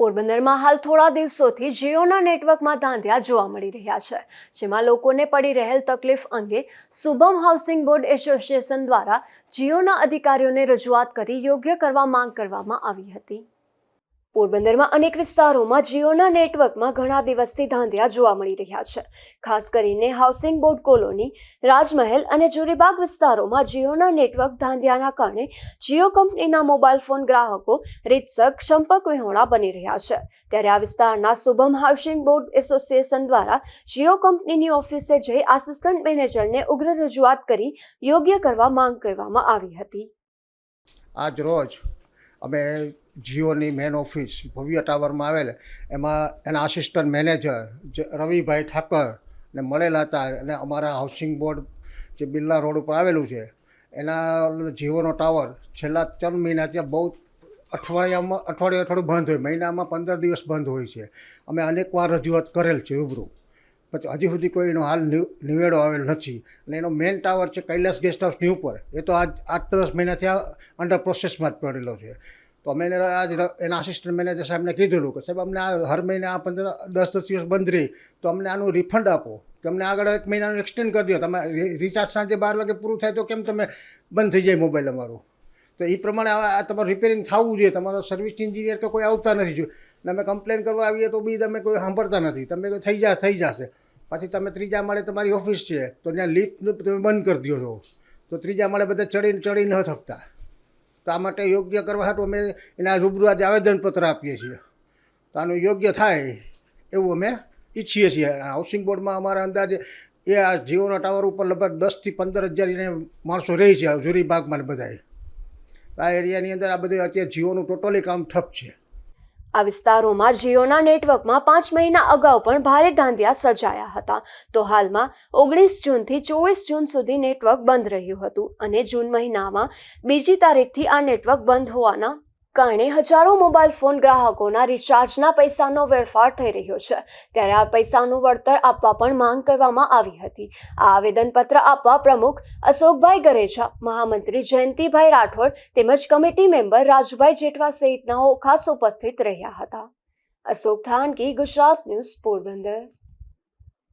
પોરબંદરમાં હાલ થોડા દિવસોથી જીઓના નેટવર્કમાં ધાંધ્યા જોવા મળી રહ્યા છે, જેમાં લોકોને પડી રહેલ તકલીફ અંગે શુભમ હાઉસિંગ બોર્ડ એસોસિએશન દ્વારા જીઓના અધિકારીઓને રજૂઆત કરી યોગ્ય કરવા માંગ કરવામાં આવી હતી. પોરબંદરમાં અનેક વિસ્તારોમાં જીઓના નેટવર્કમાં ઘણા દિવસથી ધાંધિયા જોવા મળી રહ્યા છે. ખાસ કરીને હાઉસિંગ બોર્ડ કોલોની, રાજમહેલ અને જુરીબાગ વિસ્તારોમાં જીઓના નેટવર્ક ધાંધ્યાના કારણે જીઓ કંપનીના મોબાઈલ ફોન ગ્રાહકો, રીતસર સંપર્ક વિહોણા બની રહ્યા છે. ત્યારે આ વિસ્તારના શુભમ હાઉસિંગ બોર્ડ એસોસિએશન દ્વારા જીઓ કંપનીની ઓફિસે જઈ આસિસ્ટન્ટ મેનેજરને ઉગ્ર રજૂઆત કરી યોગ્ય કરવા માંગ કરવામાં આવી હતી. આજ અમે જીઓની મેન ઓફિસ ભવ્ય ટાવરમાં આવેલ. એમાં એના આસિસ્ટન્ટ મેનેજર જે રવિભાઈ ઠાકર ને મળેલા હતા અને અમારા હાઉસિંગ બોર્ડ જે બિરલા રોડ ઉપર આવેલું છે, એના જીઓનો ટાવર છેલ્લા ત્રણ મહિના ત્યાં બહુ અઠવાડિયામાં, અઠવાડિયે અઠવાડિયું બંધ હોય, મહિનામાં પંદર દિવસ બંધ હોય છે. અમે અનેકવાર રજૂઆત કરેલ છે રૂબરૂ. પછી હજી સુધી કોઈ એનો હાલ નિવેડો આવેલ નથી. અને એનો મેઇન ટાવર છે કૈલાસ ગેસ્ટ હાઉસની ઉપર. એ તો આજ આઠ દસ મહિનાથી આ અંડર પ્રોસેસમાં જ પડેલો છે. તો અમે એને આજ એના આસિસ્ટન્ટ મેનેજર સાહેબને કીધેલું કે, સાહેબ, અમને આ હર મહિને આ પંદર, દસ દસ દિવસ બંધ રહી, તો અમને આનું રિફંડ આપો. કે અમને આગળ એક મહિનાનું એક્સટેન્ડ કરી દો. તમે રિચાર્જ સાંજે બાર વાગે પૂરું થાય તો કેમ તમે બંધ થઈ જાય મોબાઈલ અમારું? તો એ પ્રમાણે આ તમારું રિપેરિંગ થવું જોઈએ. તમારો સર્વિસ એન્જિનિયર કે કોઈ આવતા નથી જો. અને અમે કમ્પ્લેન કરવા આવીએ તો બી તમે કોઈ સાંભળતા નથી. તમે થઈ જા, થઈ જશે. પછી તમે ત્રીજા માળે તમારી ઓફિસ છે, તો ત્યાં લિફ્ટ તમે બંધ કરી દો છો. તો ત્રીજા માળે બધા ચડીને ચડી ન શકતા તો આ માટે યોગ્ય કરવા હાટું અમે એના રૂબરૂ આજે આવેદનપત્ર આપીએ છીએ. તો આનું યોગ્ય થાય એવું અમે ઈચ્છીએ છીએ. હાઉસિંગ બોર્ડમાં અમારા અંદાજે એ આ જીઓના ટાવર ઉપર લગભગ દસથી પંદર હજાર એને માણસો રહે છે ઝુરી બાગમાં ને બધાએ આ એરિયાની અંદર આ બધું અત્યારે જીઓનું ટોટલી કામ ઠપ છે. આ વિસ્તારોમાં જીઓના નેટવર્કમાં પાંચ મહિના અગાઉ પણ ભારે ધાંધિયા સર્જાયા હતા. તો હાલમાં ઓગણીસ જૂનથી ચોવીસ જૂન સુધી નેટવર્ક બંધ રહ્યું હતું અને જૂન મહિનામાં બીજી તારીખથી આ નેટવર્ક બંધ હોવાના કારણે હજારો મોબાઈલ ફોન ગ્રાહકોના રિચાર્જના પૈસાનો વેરફાર થઈ રહ્યો છે. ત્યારે આ પૈસાનું વળતર આપવા પણ માંગ કરવામાં આવી હતી. આ આવેદનપત્ર આપવા પ્રમુખ અશોકભાઈ ગરેજા, મહામંત્રી જયંતિભાઈ રાઠોડ તેમજ કમિટી મેમ્બર રાજુભાઈ જેઠવા સહિતનાઓ ખાસ ઉપસ્થિત રહ્યા હતા. અશોક થાનકી, ગુજરાત ન્યૂઝ પોરબંદર.